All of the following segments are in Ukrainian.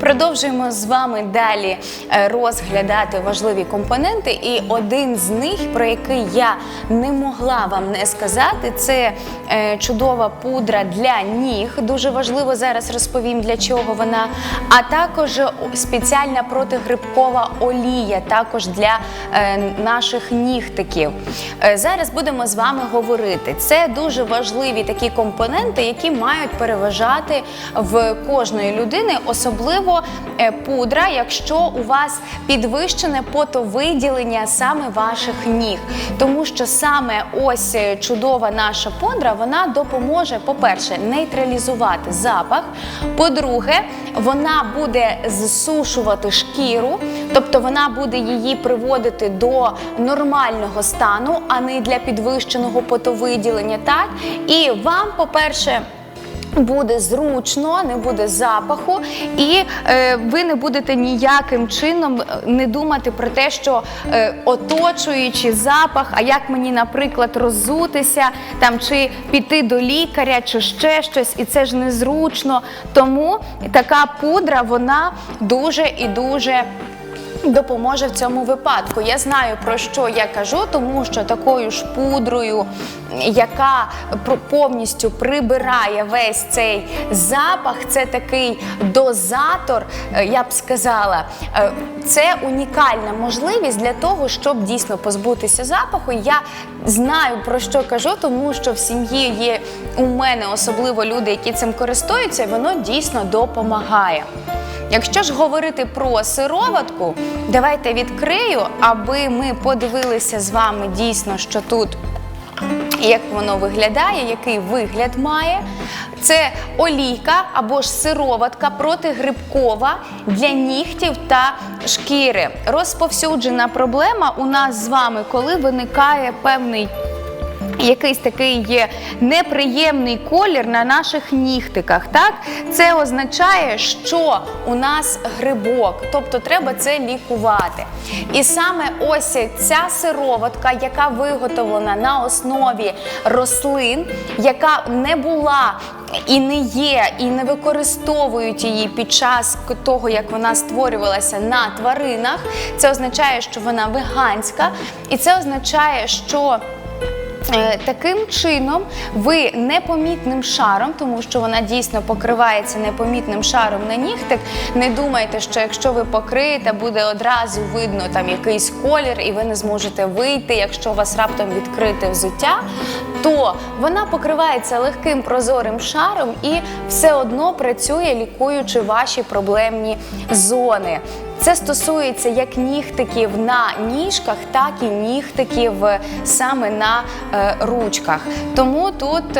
Продовжуємо з вами далі е, розглядати важливі компоненти. І один з них, про який я не могла вам не сказати, це е, чудова пудра для ніг. Дуже важливо зараз розповім для чого вона. А також спеціальна протигрибкова олія, також для е, наших нігтиків. Зараз будемо з вами говорити. Це дуже важливі такі компоненти, які мають переважати в кожної людини, особливо е, пудра, якщо у вас підвищене потовиділення саме ваших ніг. Тому що саме ось е, чудова наша пудра, вона допоможе, по-перше, нейтралізувати запах. По-друге, вона буде зсушувати шкіру, тобто вона буде її приводити до нормального стану, а не для підвищеного потовиділення. Так і вам, по-перше, Буде зручно, не буде запаху, і е, ви не будете ніяким чином е, не думати про те, що е, оточуючи запах, а як мені, наприклад, роззутися там чи піти до лікаря, чи ще щось, і це ж незручно. Тому така пудра вона дуже і дуже. Допоможе в цьому випадку. Я знаю про що я кажу, тому що такою ж пудрою, яка повністю прибирає весь цей запах, це такий дозатор, е, я б сказала. Е, Це унікальна можливість для того, щоб дійсно позбутися запаху. Я знаю про що кажу, тому що в сім'ї є у мене особливо люди, які цим користуються, і воно дійсно допомагає. Якщо ж говорити про сироватку, давайте відкрию, аби ми подивилися з вами дійсно, що тут. Як воно виглядає, який вигляд має. Це олійка або ж сироватка протигрибкова для нігтів та шкіри. Розповсюджена проблема у нас з вами, коли виникає певний якийсь такий є неприємний колір на наших нігтиках. Так? Це означає, що у нас грибок, тобто треба це лікувати. І саме ось ця сироватка, яка виготовлена на основі рослин, яка не була. І не є, і не використовують її під час того, як вона створювалася на тваринах. Це означає, що вона веганська, і це означає, що Таким чином, ви непомітним шаром, тому що вона дійсно покривається непомітним шаром на нігтик. Не думайте, що якщо ви покриєте, буде одразу видно там якийсь колір, і ви не зможете вийти, якщо у вас раптом відкрите взуття, то вона покривається легким прозорим шаром і все одно працює, лікуючи ваші проблемні зони. Це стосується як нігтиків на ніжках, так і нігтиків е, саме на е, ручках. Тому тут.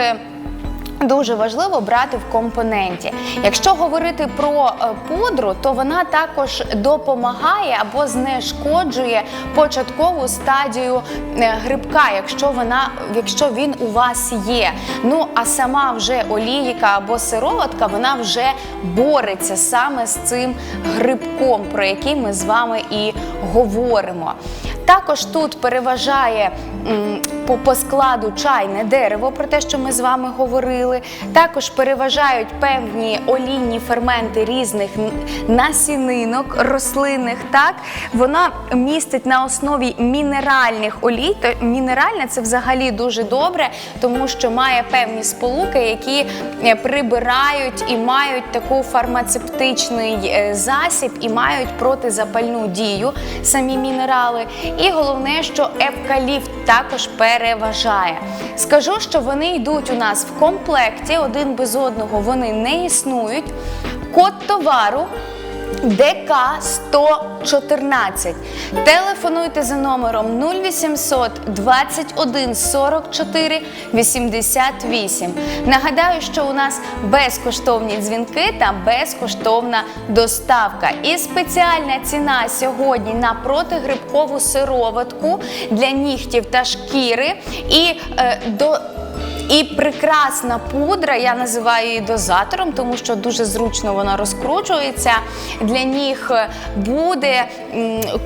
Дуже важливо брати в компоненті. Якщо говорити про е, пудру, то вона також допомагає або знешкоджує початкову стадію е, грибка, якщо вона, якщо він у вас є. Ну а сама вже олійка або сироватка, вона вже бореться саме з цим грибком, про який ми з вами і говоримо. Також тут переважає м, по, складу чайне дерево, про те, що ми з вами говорили. Також переважають певні олійні ферменти різних насінинок рослинних. Так вона містить на основі мінеральних олій. То мінеральне це взагалі дуже добре, тому що має певні сполуки, які е, прибирають і мають таку фармацевтичний е, засіб і мають протизапальну дію самі мінерали. І головне, що евкаліпт також переважає. Скажу, що вони йдуть у нас в комплекті один без одного, вони не існують. Код товару ДК 114. Телефонуйте за номером 0800 21 44 88. Нагадаю, що у нас безкоштовні дзвінки та безкоштовна доставка. І спеціальна ціна сьогодні на протигрибкову сироватку для нігтів та шкіри. І е, до І прекрасна пудра, я називаю її дозатором, тому що дуже зручно вона розкручується. Для ніг буде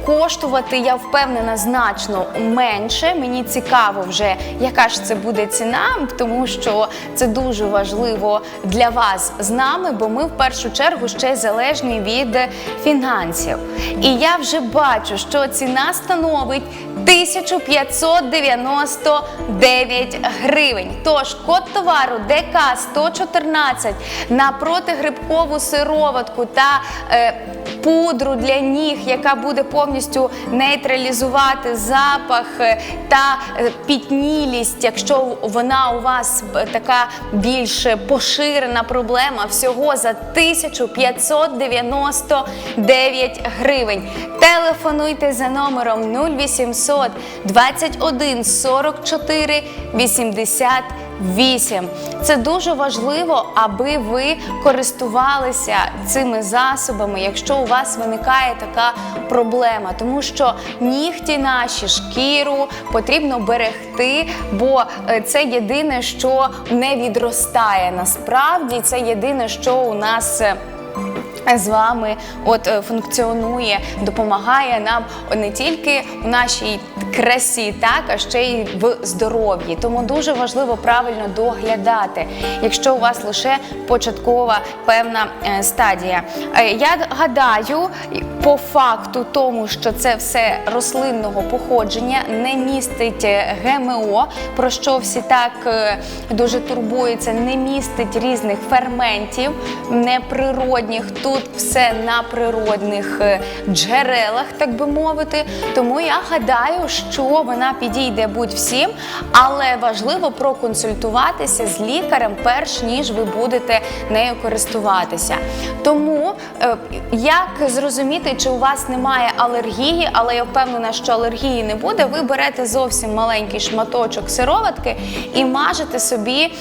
коштувати, я впевнена, значно менше. Мені цікаво вже, яка ж це буде ціна, тому що це дуже важливо для вас з нами, бо ми в першу чергу ще залежні від фінансів. І я вже бачу, що ціна становить 1599 гривень. Тож код товару ДК 114 на протигрибкову сироватку та е, пудру для ніг, яка буде повністю нейтралізувати запах е, та е, пітнілість, якщо вона у вас е, така більш поширена проблема, всього за 1599 гривень. Телефонуйте за номером 0800 21 44 88. Це дуже важливо, аби ви користувалися цими засобами, якщо у вас виникає така проблема, тому що нігті наші, шкіру потрібно берегти, бо е, це єдине, що не відростає. Насправді це єдине, що у нас. З вами от е, функціонує, допомагає нам не тільки у нашій красі, так а ще й в здоров'ї. Тому дуже важливо правильно доглядати, якщо у вас лише початкова певна е, стадія. Е, Я гадаю, по факту тому, що це все рослинного походження, не містить е, ГМО, про що всі так е, дуже турбуються, не містить різних ферментів неприродних. Тут все на природних е, джерелах, так би мовити. Тому я гадаю, що вона підійде будь-всім, але важливо проконсультуватися з лікарем, перш ніж ви будете нею користуватися. Тому як зрозуміти, чи у вас немає алергії, але я впевнена, що алергії не буде. Ви берете зовсім маленький шматочок сироватки і мажете собі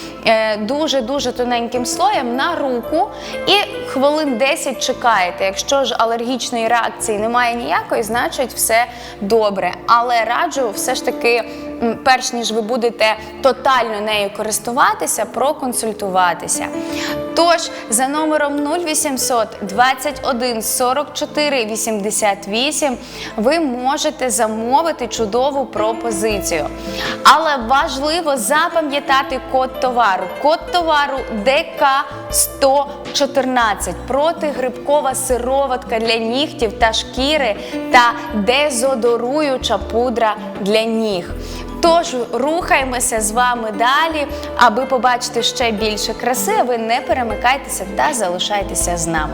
дуже дуже тоненьким слоєм на руку і хвилин 10 чекаєте. Якщо ж алергічної реакції немає ніякої, значить все добре. Але раджу все ж таки. Перш ніж ви будете тотально нею користуватися, проконсультуватися. Тож за номером 0800 21 44 88 ви можете замовити чудову пропозицію. Але важливо запам'ятати код товару. Код товару ДК 114 протигрибкова сироватка для нігтів та шкіри та дезодоруюча пудра для ніг. Тож рухаємося з вами далі, аби побачити ще більше краси. Ви не перемикайтеся та залишайтеся з нами.